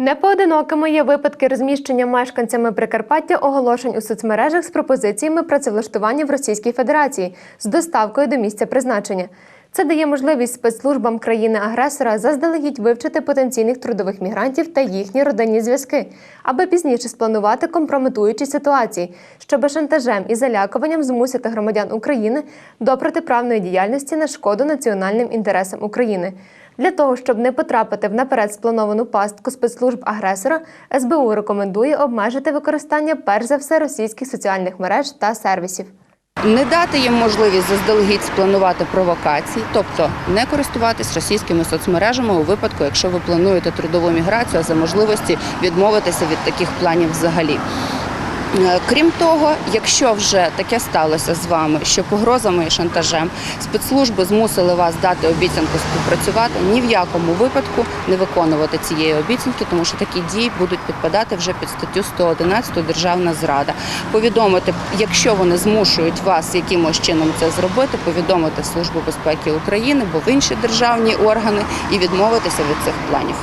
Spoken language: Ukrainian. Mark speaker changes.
Speaker 1: Непоодинокими є випадки розміщення мешканцями Прикарпаття оголошень у соцмережах з пропозиціями працевлаштування в Російській Федерації з доставкою до місця призначення. Це дає можливість спецслужбам країни-агресора заздалегідь вивчити потенційних трудових мігрантів та їхні родинні зв'язки, аби пізніше спланувати компрометуючі ситуації, щоби шантажем і залякуванням змусити громадян України до протиправної діяльності на шкоду національним інтересам України. Для того, щоб не потрапити в наперед сплановану пастку спецслужб агресора, СБУ рекомендує обмежити використання перш за все російських соціальних мереж та сервісів.
Speaker 2: Не дати їм можливість заздалегідь спланувати провокації, тобто не користуватись російськими соцмережами у випадку, якщо ви плануєте трудову міграцію, а за можливості відмовитися від таких планів взагалі. Е, Крім того, якщо вже таке сталося з вами, що погрозами і шантажем спецслужби змусили вас дати обіцянку співпрацювати, ні в якому випадку не виконувати цієї обіцянки, тому що такі дії будуть підпадати вже під статтю 111 Державна зрада. Повідомити, якщо вони змушують вас якимось чином це зробити, повідомити Службу безпеки України або в інші державні органи і відмовитися від цих планів.